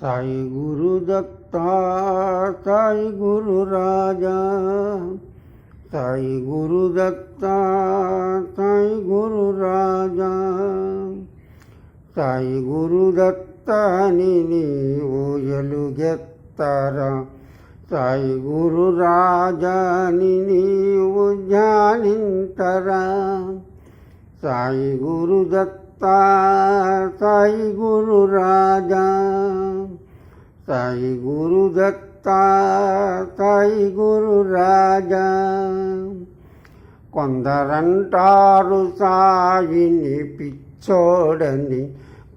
సాయి గురు దత్త సాయి గురు రాజా సాయి గురు దత్త సాయి గురు రాజా సాయి గురు దత్త అని నీవు సాయి గురు రాజాని నీవు ధ్యానింతరా సాయి గురు దత్త సాయి గురు రాజా సాయి గురు సాయి గురు రాజా కొందరంటారు సాయిని పిచ్చోడని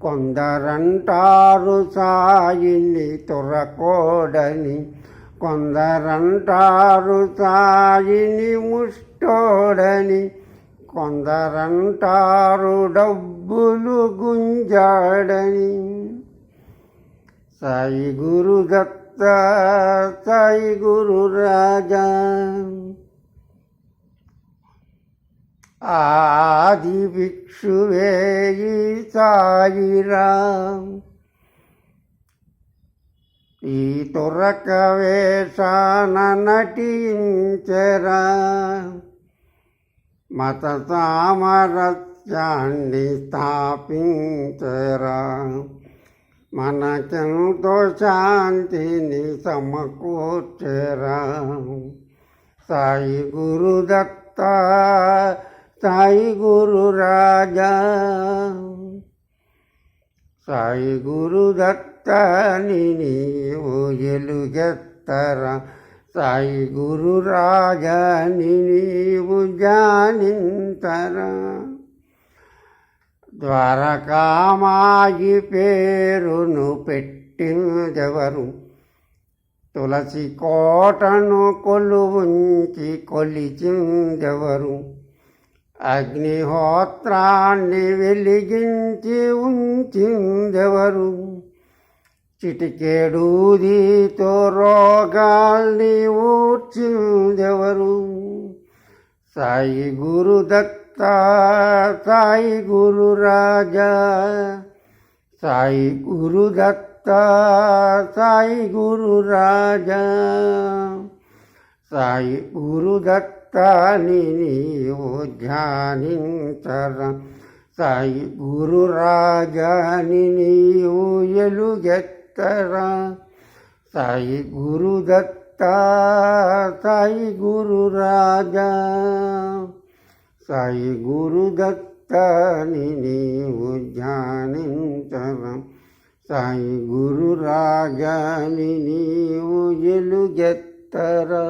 కొందరంటారు సాయిని తొరకోడని కొందరంటారు సాయిని ముష్టోడని కొందరంటారు డబ్బులు గుంజాడని. సాయి గురు దత్త సాయి గురు రాజా. ఆది భిక్షువేయి ఈ సాయిరాం ఈ తురక వేషాన నటించరా. మతసామరస్యాన్ని స్థాపించరా మనకెంతో శాంతిని సమకూర్చరా. సాయి గురుదత్త సాయి గురు రాజా. సాయి గురుదత్త నీవు ఎలుగెత్తరా. సాయి గురు రాజని నీవు జానింతరా. ద్వారకామాయి పేరును పెట్టిందెవరు తులసి కోటను కొలువుంచి కొలిచిందెవరు? అగ్నిహోత్రాన్ని వెలిగించి ఉంచిందెవరు? చిటికేడూదితో రోగాల్ని ఊడ్చిందెవరు సాయి గురు దత్త సాయి గురు రాజా. సాయి గురు దత్త సాయి గురు రాజా. సాయి గురు దత్తాని నీవు ధ్యానించర. సాయి గురు రాజాని నీవు ఎలుగెత్తరా సాయి గురు దత్త సాయి గురు రాజా సాయి గురు దత్తాని నీవు ధ్యానించర సాయి గురు రాజాని నీవు ఎలుగెత్తరా